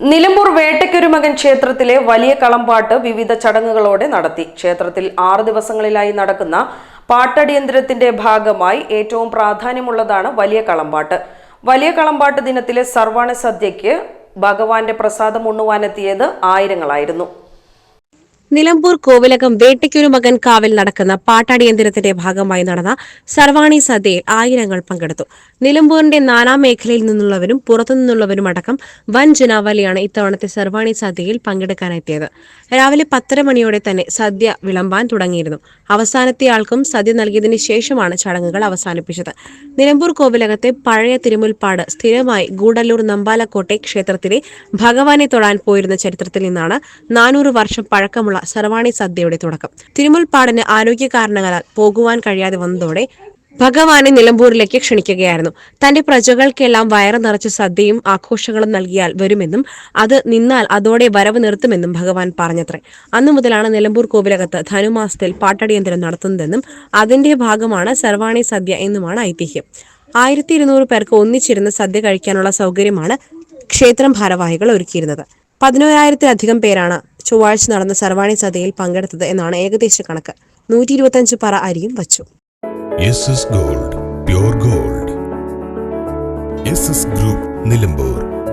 നിലമ്പൂർ വേട്ടയ്ക്കൊരുമകൻ ക്ഷേത്രത്തിലെ വലിയ കളമ്പാട്ട് വിവിധ ചടങ്ങുകളോടെ നടത്തി. ക്ഷേത്രത്തിൽ ആറ് ദിവസങ്ങളിലായി നടക്കുന്ന പാട്ടടിയന്ത്രത്തിന്റെ ഭാഗമായി ഏറ്റവും പ്രാധാന്യമുള്ളതാണ് വലിയ കളമ്പാട്ട് വലിയ കളമ്പാട്ട് ദിനത്തിലെ സർവാണ സദ്യയ്ക്ക് ഭഗവാന്റെ പ്രസാദം ഉണ്ണുവാനെത്തിയത് ആയിരങ്ങളായിരുന്നു. നിലമ്പൂർ കോവിലകം വേട്ടയ്ക്കൊരു മകൻ കാവിൽ നടക്കുന്ന പാട്ടാടിയന്തിരത്തിന്റെ ഭാഗമായി നടന്ന സർവാണി സദ്യയിൽ ആയിരങ്ങൾ പങ്കെടുത്തു. നിലമ്പൂരിന്റെ നാനാ മേഖലയിൽ നിന്നുള്ളവരും പുറത്തുനിന്നുള്ളവരും അടക്കം വൻ ജനാവലിയാണ് ഇത്തവണത്തെ സർവാണി സദ്യയിൽ പങ്കെടുക്കാനെത്തിയത്. രാവിലെ പത്തര മണിയോടെ തന്നെ സദ്യ വിളമ്പാൻ തുടങ്ങിയിരുന്നു. അവസാനത്തെ ആൾക്കും സദ്യ നൽകിയതിനു ശേഷമാണ് ചടങ്ങുകൾ അവസാനിപ്പിച്ചത്. നിലമ്പൂർ കോവിലകത്തെ പഴയ തിരുമുൽപ്പാട് സ്ഥിരമായി ഗൂഡല്ലൂർ നമ്പാലക്കോട്ടെ ക്ഷേത്രത്തിലെ ഭഗവാനെ തൊടാൻ പോയിരുന്ന ചരിത്രത്തിൽ നിന്നാണ് നാനൂറ് വർഷം പഴക്കമുള്ള സർവാണി സദ്യയുടെ തുടക്കം. തിരുമുൽപ്പാടിന് ആരോഗ്യ കാരണങ്ങളാൽ പോകുവാൻ കഴിയാതെ വന്നതോടെ ഭഗവാനെ നിലമ്പൂരിലേക്ക് ക്ഷണിക്കുകയായിരുന്നു. തന്റെ പ്രജകൾക്കെല്ലാം വയറ് നിറച്ച സദ്യയും ആഘോഷങ്ങളും നൽകിയാൽ വരുമെന്നും അത് നിന്നാൽ അതോടെ വരവ് നിർത്തുമെന്നും ഭഗവാൻ പറഞ്ഞത്രേ. അന്നു മുതലാണ് നിലമ്പൂർ കോവിലകത്ത് ധനുമാസത്തിൽ പാട്ടടിയന്തരം നടത്തുന്നതെന്നും അതിന്റെ ഭാഗമാണ് സർവാണി സദ്യ എന്നുമാണ് ഐതിഹ്യം. ആയിരത്തി ഇരുന്നൂറ് പേർക്ക് ഒന്നിച്ചിരുന്ന് സദ്യ കഴിക്കാനുള്ള സൗകര്യമാണ് ക്ഷേത്രം ഭാരവാഹികൾ ഒരുക്കിയിരുന്നത്. പതിനോരായിരത്തിലധികം പേരാണ് ചൊവ്വാഴ്ച നടന്ന സർവാണി സദയിൽ പങ്കെടുത്തത് എന്നാണ് ഏകദേശ കണക്ക്. നൂറ്റി ഇരുപത്തഞ്ച് പറ അരിയും വച്ചു. Gold gold group Nilambur.